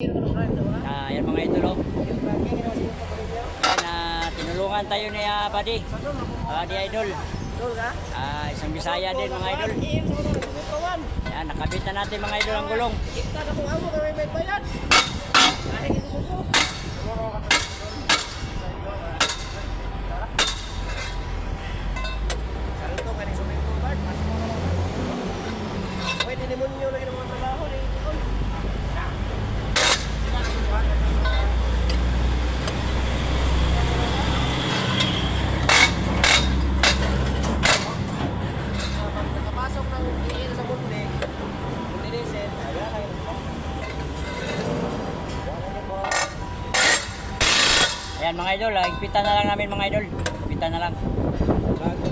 Ah, yan mga idol oh. Yan, ah, tinulungan tayo ni ah, Buddy. Buddy Idol. Ah, isang Bisaya din mga idol. Yan, nakabit na natin mga idol ang gulong. Pwede naman nyo lagi ng mga trabaho ni Nakapasok ng iin sa mundi, mundi diesel, wala kayo. Ayan mga idol, ah, higpitan na lang namin mga idol. Higpitan na lang. Bagong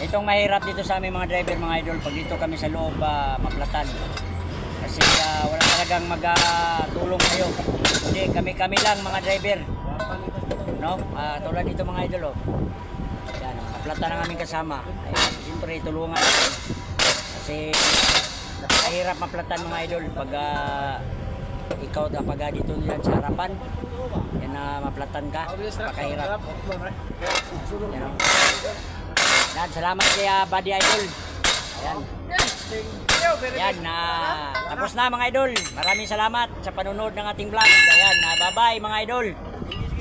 Itong mahirap dito sa aming mga driver mga idol pag dito kami sa loob ah, maplatan. Kasi ah, wala talagang magtulong kayo. Hindi kami-kami lang mga driver. No? Ah, tulad dito mga idol oh. Yan, maplatan ang aming kasama. Ayun, siyempre tulungan. Kasi napakahirap maplatan mga idol pag ah, ikaw kapag dito yan sa harapan. Yan na maplatan ka. Napakahirap. Yan, oh. Yan, salamat kay ah, Buddy Idol. Ayan. Yan, na tapos na mga idol. Maraming salamat sa panonood ng ating vlog. Ayan, na bye-bye mga idol.